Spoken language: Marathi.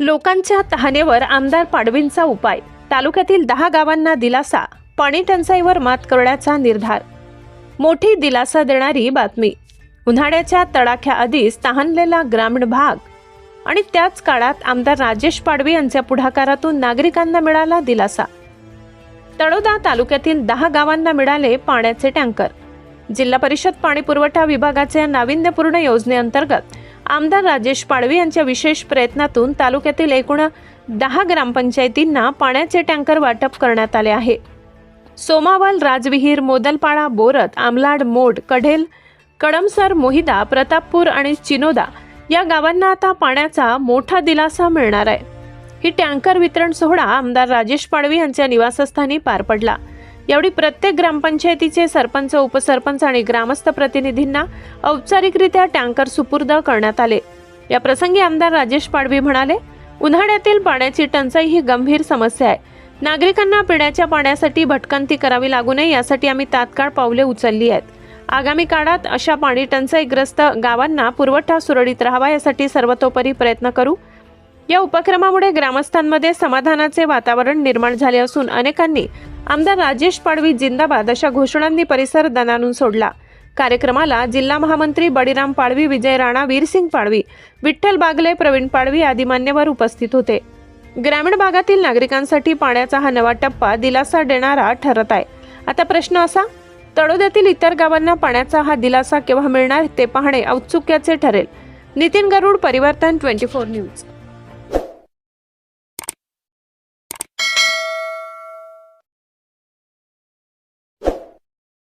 लोकांच्या तहानेवर आमदार पाडवींचा उपाय. तालुक्यातील दहा गावांना दिलासा पाणी टंचाईवर मात करण्याचा निर्धार. मोठी दिलासा देणारी बातमी. उन्हाळ्याच्या तडाख्याआधीच तहानलेला ग्रामीण भाग. आणि त्याच काळात आमदार राजेश पाडवी यांच्या पुढाकारातून नागरिकांना मिळाला दिलासा. तळोदा तालुक्यातील दहा गावांना मिळाले पाण्याचे टँकर. जिल्हा परिषद पाणी पुरवठा विभागाच्या नाविन्यपूर्ण योजनेअंतर्गत आमदार राजेश पाडवी यांच्या विशेष प्रयत्नातून तालुक्यातील एकूण दहा ग्रामपंचायतींना पाण्याचे टँकर वाटप करण्यात आले आहे. सोमावल राजविहीर मोदलपाडा बोरत आमलाड मोड कढेल कडमसर मोहिदा प्रतापपूर आणि चिनोदा या गावांना आता पाण्याचा मोठा दिलासा मिळणार आहे. ही टँकर वितरण सोहळा आमदार राजेश पाडवी यांच्या निवासस्थानी पार पडला. यावेळी प्रत्येक ग्रामपंचायतीचे सरपंच उपसरपंच आणि ग्रामस्थ प्रतिनिधींना औपचारिकरित्या टँकर सुपूर्द करण्यात आले. या प्रसंगी आमदार राजेश पाडवी म्हणाले उन्हाळ्यातील पाण्याची टंचाई ही गंभीर समस्या आहे. नागरिकांना पिण्याच्या पाण्यासाठी भटकंती करावी लागू नये यासाठी आम्ही तात्काळ पावले उचलली आहेत. आगामी काळात अशा पाणी टंचाईग्रस्त गावांना पुरवठा सुरळीत राहावा यासाठी सर्वतोपरी प्रयत्न करू. या उपक्रमामुळे ग्रामस्थांमध्ये समाधानाचे वातावरण निर्माण झाले असून अनेकांनी आमदार राजेश पाडवी जिंदाबाद अशा घोषणांनी परिसर दणानून सोडला. कार्यक्रमाला जिल्हा महामंत्री बळीराम पाडवी विजय राणा वीरसिंग पाडवी विठ्ठल बागले प्रवीण पाडवी आदी मान्यवर उपस्थित होते. ग्रामीण भागातील नागरिकांसाठी पाण्याचा हा नवा टप्पा दिलासा देणारा ठरत आहे. आता प्रश्न असा तळोद्यातील इतर गावांना पाण्याचा हा दिलासा केव्हा मिळणार ते पाहणे औत्सुक्याचे ठरेल. नितीन गरुड परिवर्तन ट्वेंटी फोर न्यूज.